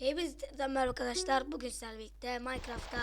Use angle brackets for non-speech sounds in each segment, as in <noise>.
Hepinizden merhaba arkadaşlar. Bugün sizlerle birlikte Minecraft'ta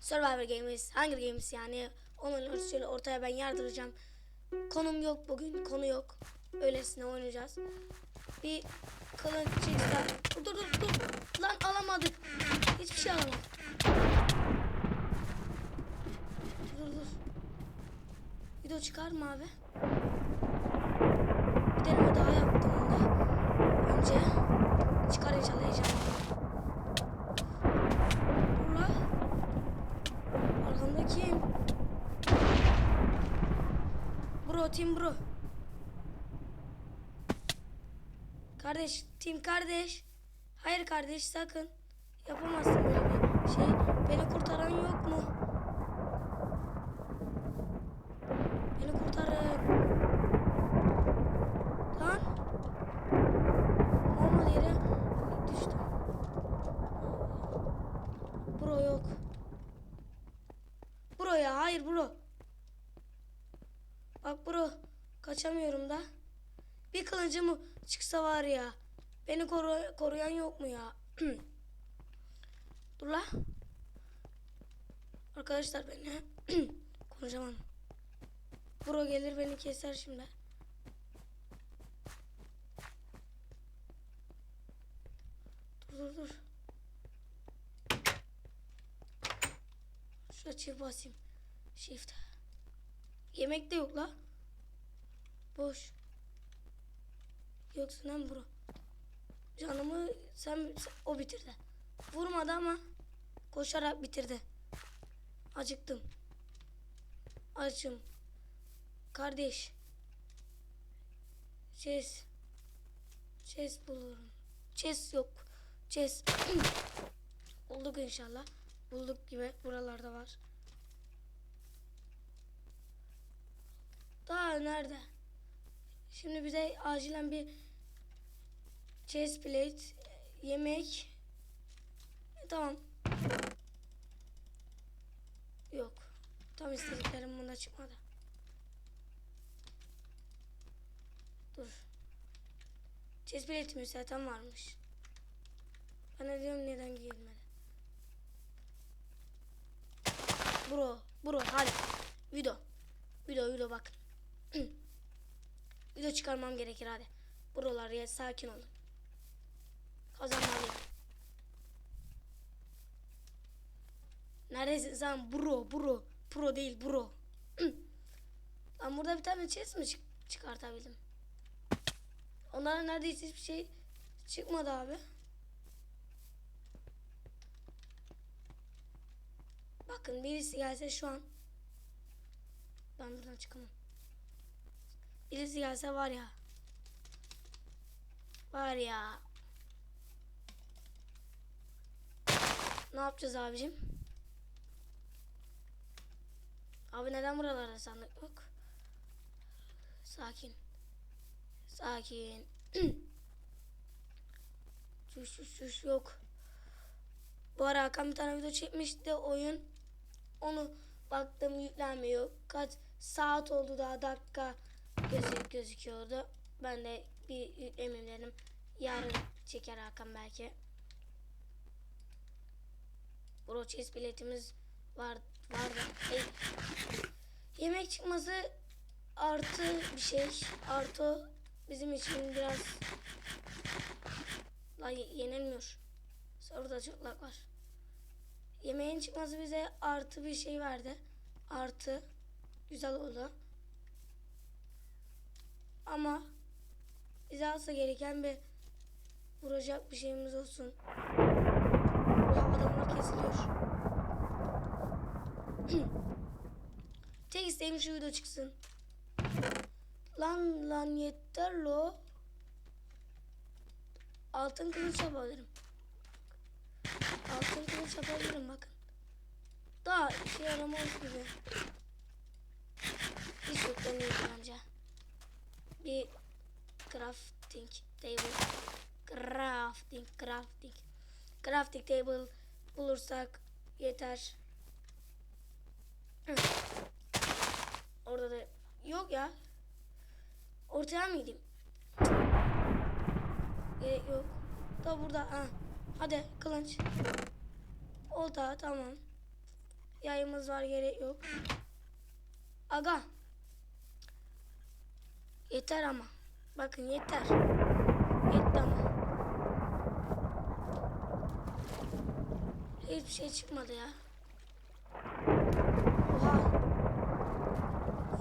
Survivor Games, Hunger Games yani onu oynuyoruz. Şöyle ortaya ben yardıracağım. Konum yok bugün, konu yok. Öylesine oynayacağız. Bir kılıç çıksa... Dur dur dur. Lan alamadık. Hiçbir şey alamadık. Dur dur. Video çıkar mı abi? Bir deneme daha yaptım onda. Önce çıkar inşallah heyecanlı. Dur la. Arkamda kim? Bro, bro. Kardeş, team kardeş. Hayır kardeş sakın. Yapamazsın böyle bir şey. Beni kurtaran yok mu? Beni kurtarın. Lan. Olmadı yere düştüm. Bro yok. Bro ya hayır bro. Bak bro kaçamıyorum da. Bir kılıcım çıksa var ya. Beni koru koruyan yok mu ya? <clears throat> Dur la. Arkadaşlar beni <clears throat> konuşamam. Bro gelir beni keser şimdi. Dur dur dur. Şuraya çift basayım. Shift. Yemek de yok la. Boş. Yoksun lan bro. Canımı sen, sen- o bitirdi. Vurmadı ama koşarak bitirdi. Acıktım. Açım. Kardeş. Chess. Chess bulurum. Chess yok. Chess. <clears throat> Bulduk inşallah. Bulduk gibi buralarda var. Daha nerede? Şimdi bize acilen bir chest plate, yemek. E, tamam. Yok. Tam istediklerim bunda çıkmadı. Dur. Chest plate'imiz zaten varmış. Ben de diyorum neden giyilmedi. Bro, bro hadi. Video. Video, video bak. <clears throat> video çıkarmam gerekir hadi. Buralar ya sakin olun. Kazanmalıyım. Neredesin sen bro, bro. Pro değil bro. <clears throat> Lan burada bir tane chest mi çık çıkartabildim? Onlara neredeyse hiçbir şey çıkmadı abi. Bakın birisi gelse şu an ben buradan çıkamam. Birisi gelse var ya. Var ya. Ne yapacağız abicim? Abi neden buralarda sandık yok? Sakin. Sakin. <clears throat> Çüş çüş çüş yok. Bu ara Hakan bir tane video çekmişti oyun. Onu baktım yüklenmiyor. Kaç saat oldu daha dakika gözük gözüküyordu. Ben de bir yüklemeyeyim dedim. Yarın çeker Hakan belki. Bro chess biletimiz var vardı. Hey. Yemek çıkması artı bir şey. Artı bizim için biraz La ye- yenilmiyor. Orada çok lag var. Yemeğin çıkması bize artı bir şey verdi. Artı. Güzel oldu. Ama bize alsa gereken bir vuracak bir şeyimiz olsun. Bu adamlar kesiliyor. <clears throat> Tek isteğim şu video çıksın. Lan lan yeter lo. Altın kılıç yapabilirim. Altın kılıç yapabilirim bakın. Daha işe yaramaz gibi. Hiç yok değil bence. Bir crafting table. Crafting, crafting. Crafting table bulursak yeter. <clears throat> Orada da yok ya. Ortaya mı gideyim? Gerek yok. Da burada ha. Hadi kılıç. O tamam. Yayımız var gerek yok. Aga. Yeter ama. Bakın yeter. Yetti ama. Hiçbir şey çıkmadı ya. Oha.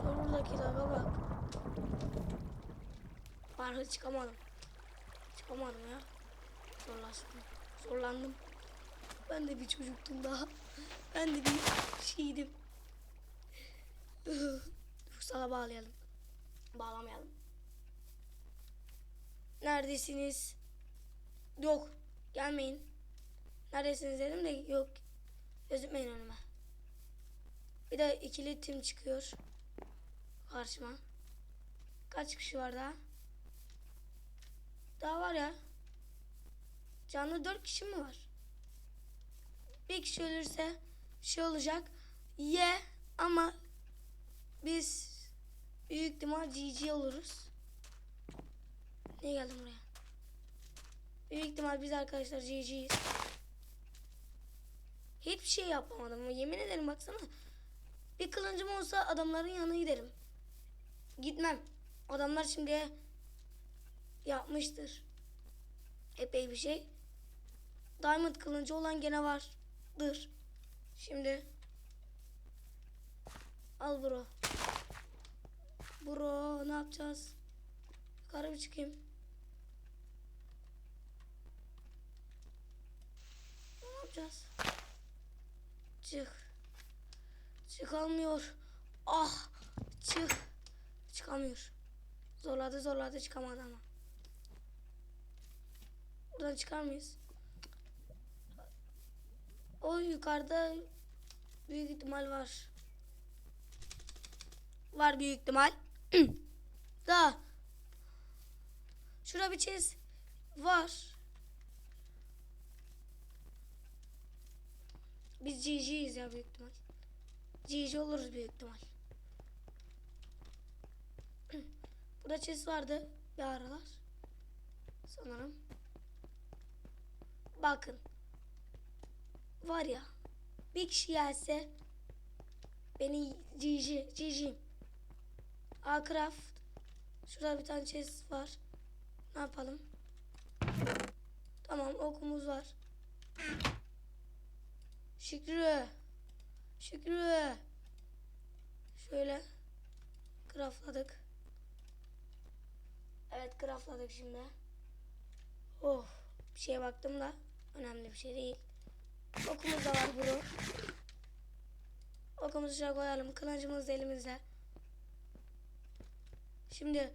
Sorudaki laga bak. Var çıkamadım. Çıkamadım ya. Zorlaştım. Zorlandım. Ben de bir çocuktum daha. Ben de bir şeydim. <laughs> Sana bağlayalım. Bağlamayalım. Neredesiniz? Yok. Gelmeyin. Neredesiniz dedim de yok. Gözükmeyin önüme. Bir de ikili tim çıkıyor. Karşıma. Kaç kişi var daha? Daha var ya. Canlı dört kişi mi var? Bir kişi ölürse şey olacak. Ye ama biz büyük ihtimal GG oluruz. Niye geldim buraya? Büyük ihtimal biz arkadaşlar GG'yiz. Hiçbir şey yapamadım. Yemin ederim baksana. Bir kılıncım olsa adamların yanına giderim. Gitmem. Adamlar şimdi yapmıştır. Epey bir şey. Diamond kılıncı olan gene vardır. Şimdi al bro. Bro ne yapacağız? Yukarı bir çıkayım. Ne yapacağız? Çık. Çıkamıyor. Ah çık. Çıkamıyor. Zorladı zorladı çıkamadı ama. Buradan çıkar mıyız? O yukarıda büyük ihtimal var. Var büyük ihtimal. Da. Şurada bir çiz var. Biz GG'yiz ya büyük ihtimal. GG oluruz büyük ihtimal. <clears throat> Burada çiz vardı bir aralar. Sanırım. Bakın. Var ya. Bir kişi gelse beni GG GG. Acraft. Şurada bir tane chest var. Ne yapalım? Tamam okumuz var. Şükrü. Şükrü. Şöyle. Craftladık. Evet craftladık şimdi. Oh. Bir şeye baktım da önemli bir şey değil. Okumuz da var bro. Okumuzu şuraya koyalım. Kılıncımız da elimizde. Şimdi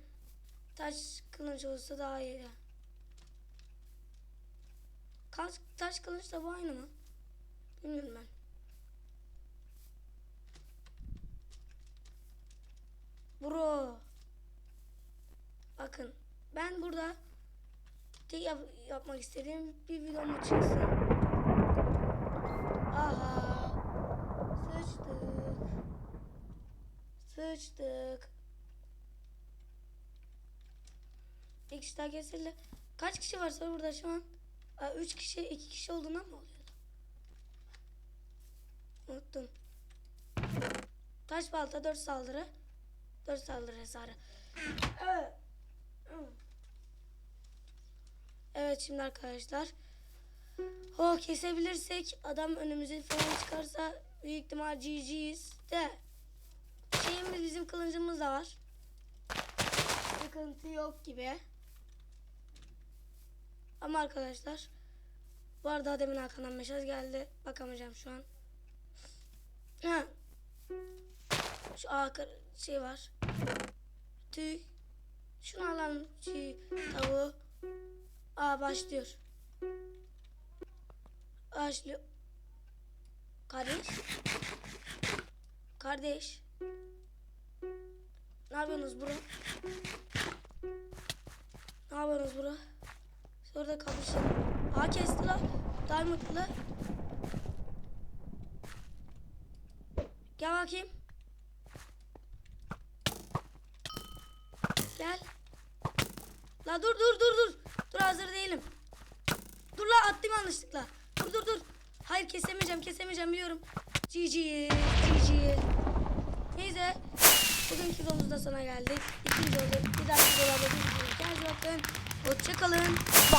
taş kılıç olsa daha iyi. Kaç, taş kılıç da bu aynı mı? Bilmiyorum ben. Bro. Bakın ben burada tek yap- yapmak istediğim bir videomu çıksın. Aha. Sıçtık. Sıçtık. İlk kişi kesildi. Kaç kişi varsa burada şu an? Aa, üç kişi, iki kişi olduğundan mı oluyordu? Unuttum. Taş balta, dört saldırı. Dört saldırı hasarı. Evet. Evet şimdi arkadaşlar. O kesebilirsek adam önümüze falan çıkarsa büyük ihtimal GG'yiz de. Şeyimiz bizim kılıncımız da var. Sıkıntı yok gibi. Ama arkadaşlar bu arada demin Hakan'dan mesaj geldi. Bakamayacağım şu an. Ha. Şu akır şey var. Tüy. Şunu alalım. Şey, tavuğu. Aa başlıyor. Başlıyor. Kardeş. Kardeş. Ne yapıyorsunuz bro? Ne yapıyorsunuz bro? Orada kapışın. Aa kesti lan. Diamond'lı. Gel bakayım. Gel. La dur dur dur dur. Dur hazır değilim. Dur la attım yanlışlıkla. Dur dur dur. Hayır kesemeyeceğim kesemeyeceğim biliyorum. GG GG. Neyse. Bugünkü videomuzda sona geldik. İkinci oldu. Bir dahaki videolarda görüşmek üzere. Kendinize bakın. Hoşçakalın. Bye.